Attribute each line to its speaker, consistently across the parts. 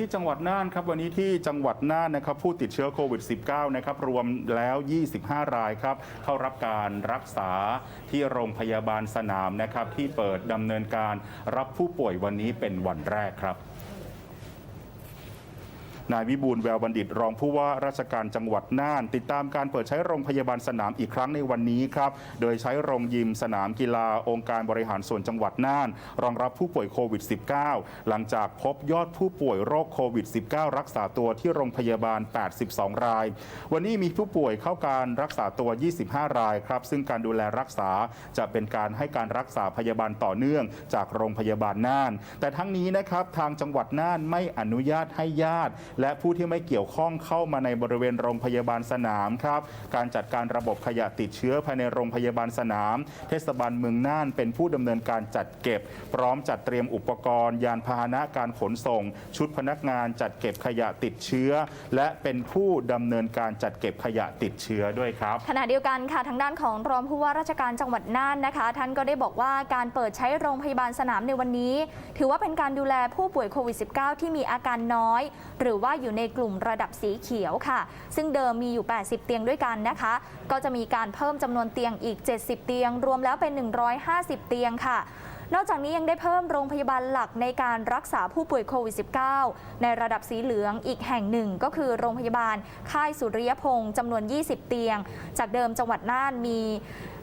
Speaker 1: ที่จังหวัดน่านครับวันนี้ที่จังหวัดน่านนะครับผู้ติดเชื้อโควิด -19 นะครับรวมแล้ว 25 รายครับเข้ารับการรักษาที่โรงพยาบาลสนามนะครับที่เปิดดำเนินการรับผู้ป่วยวันนี้เป็นวันแรกครับ นายวิบูลแววบัณฑิต รองผู้ว่าราชการจังหวัดน่าน ติดตามการเปิดใช้โรงพยาบาลสนามอีกครั้งในวันนี้ครับ โดยใช้โรงยิมสนามกีฬาองค์การบริหารส่วนจังหวัดน่าน รองรับผู้ป่วยโควิด -19 หลังจากพบยอดผู้ป่วยโรคโควิด -19 รักษาตัวที่โรงพยาบาล 82 ราย วันนี้มีผู้ป่วยเข้าการรักษาตัว 25 รายครับ ซึ่งการดูแลรักษาจะเป็นการให้การรักษาพยาบาลต่อเนื่องจากโรงพยาบาลน่าน แต่ทั้งนี้นะครับทางจังหวัดน่านไม่อนุญาตให้ญาติและผู้ที่ไม่เกี่ยวข้องเข้ามาในบริเวณโรงพยาบาลสนามครับ การจัดการระบบขยะติดเชื้อภายในโรงพยาบาลสนาม เทศบาลเมืองน่านเป็นผู้ดำเนินการจัดเก็บ พร้อมจัดเตรียมอุปกรณ์ ยานพาหนะการขนส่ง ชุดพนักงานจัดเก็บขยะติดเชื้อ และเป็นผู้ดำเนินการจัดเก็บขยะติดเชื้อด้วยครับ
Speaker 2: ขณะเดียวกันค่ะทางด้านของรองผู้ว่าราชการจังหวัดน่านนะคะ ท่านก็ได้บอกว่าการเปิดใช้โรงพยาบาลสนามในวันนี้ ถือว่าเป็นการดูแลผู้ป่วยโควิด -19 ที่มีอาการน้อย หรือว่าอยู่ในกลุ่มระดับสีเขียวค่ะ ซึ่งเดิมมีอยู่ 80 เตียงด้วยกันนะคะ ก็จะมีการเพิ่มจำนวนเตียงอีก 70 เตียง รวมแล้วเป็น 150 เตียงค่ะ นอกจากนี้ยังได้เพิ่มโรงพยาบาลหลักในการรักษาผู้ป่วยโควิด -19 ในระดับสีเหลืองอีกแห่งหนึ่งก็คือโรงพยาบาลค่ายสุริยพงษ์จำนวน 20 เตียง จากเดิมจังหวัดน่านมี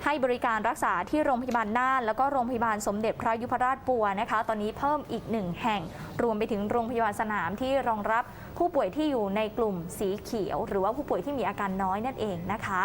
Speaker 2: ให้บริการรักษาที่โรงพยาบาลน่าน แล้วก็โรงพยาบาลสมเด็จพระยุพราชปัวนะคะ ตอนนี้เพิ่มอีกหนึ่งแห่ง รวมไปถึงโรงพยาบาลสนามที่รองรับผู้ป่วยที่อยู่ในกลุ่มสีเขียว หรือว่าผู้ป่วยที่มีอาการน้อยนั่นเองนะคะ